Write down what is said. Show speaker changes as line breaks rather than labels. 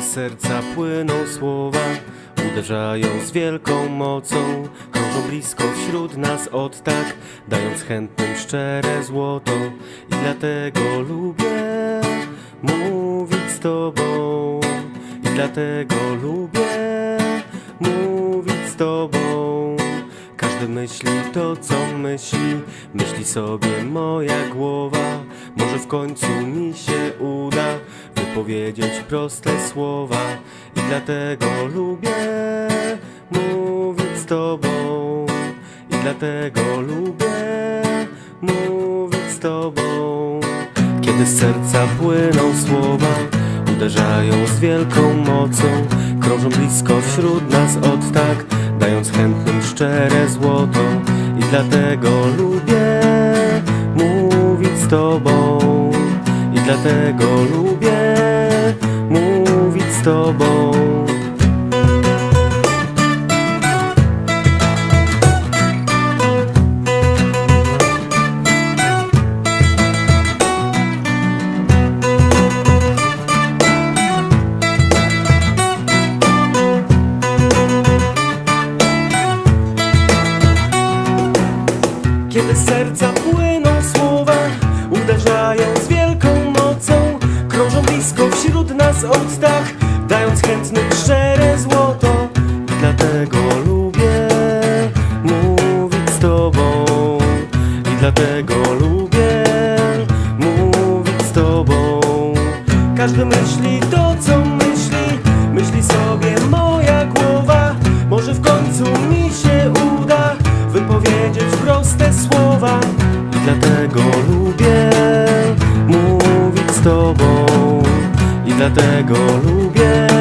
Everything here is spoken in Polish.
Z serca płyną słowa, uderzają z wielką mocą, krążą blisko wśród nas od tak, dając chętnym szczere złoto. I dlatego lubię mówić z Tobą, i dlatego lubię mówić z Tobą. Każdy myśli to, co myśli, myśli sobie moja głowa. Może w końcu mi się wypowiedzieć proste słowa. I dlatego lubię mówić z Tobą. I dlatego lubię mówić z Tobą. Kiedy z serca płyną słowa, uderzają z wielką mocą, krążą blisko wśród nas od tak, dając chętnym szczere złoto. I dlatego lubię mówić z Tobą. I dlatego lubię Tobą. Kiedy serca płyną słowa, uderzają z wielką mocą, krążą blisko wśród nas od dając chętnym szczere złoto. I dlatego lubię mówić z Tobą. I dlatego lubię mówić z Tobą. Każdy myśli to, co myśli, myśli sobie moja głowa. Może w końcu mi się uda wypowiedzieć proste słowa. I dlatego lubię mówić z Tobą. I dlatego lubię